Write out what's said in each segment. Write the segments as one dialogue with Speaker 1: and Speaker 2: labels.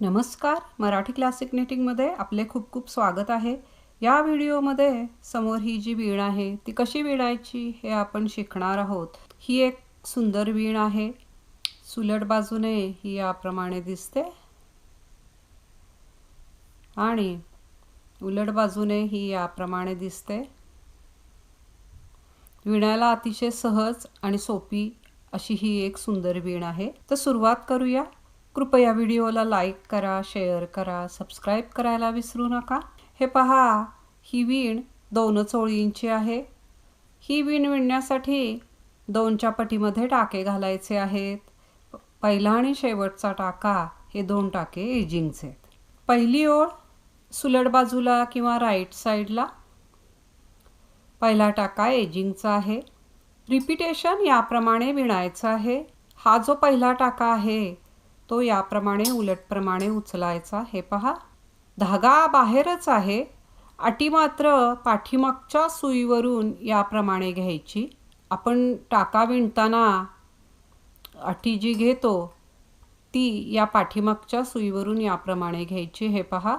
Speaker 1: नमस्कार मराठी क्लासिक नेटिंगमध्ये आपले खूप खूप स्वागत आहे. या व्हिडिओमध्ये समोर ही जी वीण आहे ती कशी विणायची हे आपण शिकणार आहोत. ही एक सुंदर वीण आहे. सुलट बाजूने ही याप्रमाणे दिसते. आणि उलट बाजूने ही याप्रमाणे दिसते. विणायला अतिशय सहज आणि सोपी अशी ही एक सुंदर वीण आहे. तर सुरुवात करूया. कृपया व्हिडिओला लाईक करा शेअर करा सबस्क्राईब करायला विसरू नका. हे पहा ही वीण दोनच ओळींची आहे. ही वीण विणण्यासाठी दोनच्या पटीमध्ये टाके घालायचे आहेत. पहिला आणि शेवटचा टाका हे दोन टाके एजिंगचे आहेत. पहिली ओळ सुलट बाजूला किंवा राईट साईडला. पहिला टाका एजिंगचा आहे. रिपिटेशन याप्रमाणे विणायचं आहे. हा जो पहिला टाका आहे तो याप्रमाणे उलटप्रमाणे उचलायचा. हे पहा. धागा बाहेरच आहे. अटी मात्र पाठीमागच्या सुईवरून याप्रमाणे घ्यायची. आपण टाका विणताना अटी जी घेतो ती या पाठीमागच्या सुईवरून याप्रमाणे घ्यायची. हे पहा.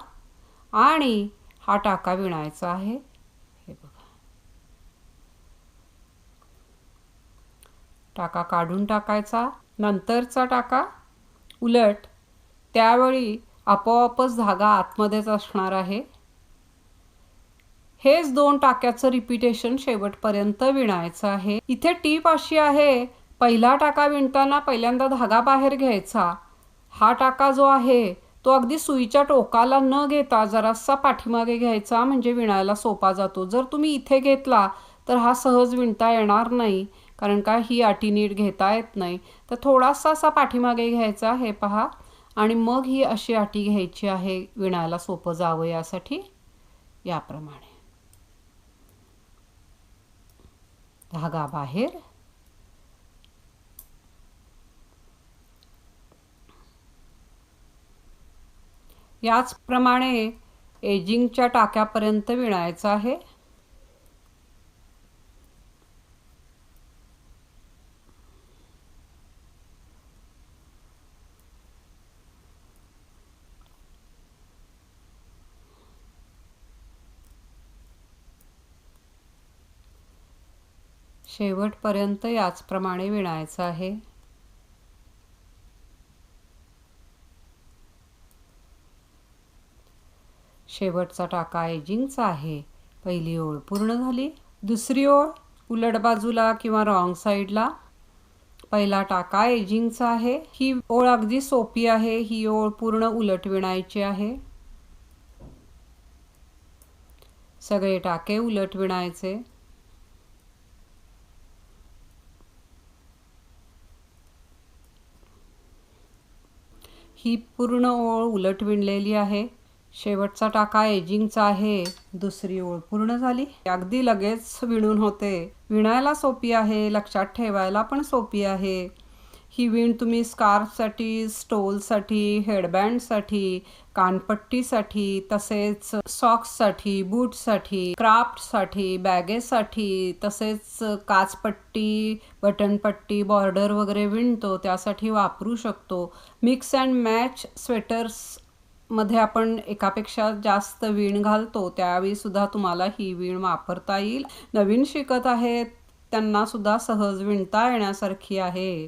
Speaker 1: आणि हा टाका विणायचा आहे. हे बघा. टाका काढून टाकायचा. नंतरचा टाका. उलट त्यावेळी आपोआपच धागा आतमध्येच असणार आहे. हेच दोन टाक्याचं रिपिटेशन शेवटपर्यंत विणायचं आहे. इथे टीप अशी आहे पहिला टाका विणताना पहिल्यांदा धागा बाहेर घ्यायचा. हा टाका जो आहे तो अगदी सुईच्या टोकाला न घेता जरासा पाठीमागे घ्यायचा म्हणजे विणायला सोपा जातो. जर तुम्ही इथे घेतला तर हा सहज विणता येणार नाही. कारण का ही अटी नीट घेता येत नाही? तर थोडासा असा पाठीमागे घ्यायचा हे पहा. आणि मग ही अशी अटी घ्यायची आहे विणायला सोपं जावं यासाठी याप्रमाणे. धागा बाहेर. याचप्रमाणे एजिंगच्या टाक्यापर्यंत विणायचं आहे. शेवटपर्यंत याचप्रमाणे विणायचं आहे. शेवटचा टाका एजिंगचा आहे. पहिली ओळ पूर्ण झाली. दुसरी ओळ उलट बाजूला किंवा रॉंग साईडला. पहिला टाका एजिंगचा आहे. ही ओळ अगदी सोपी आहे. ही ओळ पूर्ण उलट विणायची आहे. सगळे टाके उलट विणायचे. ही पूर्ण ओळ उलट विणलेली आहे. शेवटचा टाका एजिंगचा आहे. दुसरी ओळ पूर्ण झाली. अगदी लगेच विणून होते. विणायला सोपी आहे लक्षात ठेवायला पण सोपी आहे. ही विण तुम्ही स्कार्फसाठी स्टोलसाठी हेडबँडसाठी कानपट्टीसाठी तसेच सॉक्ससाठी बूटसाठी क्राफ्टसाठी बॅगेसाठी तसेच काचपट्टी बटनपट्टी बॉर्डर वगैरे विणतो त्यासाठी वापरू शकतो. मिक्स अँड मॅच स्वेटर्समध्ये आपण एकापेक्षा जास्त वीण घालतो त्यावेळी सुद्धा तुम्हाला ही वीण वापरता येईल. नवीन शिकत आहेत त्यांना सुद्धा सहज विणता येण्यासारखी आहे.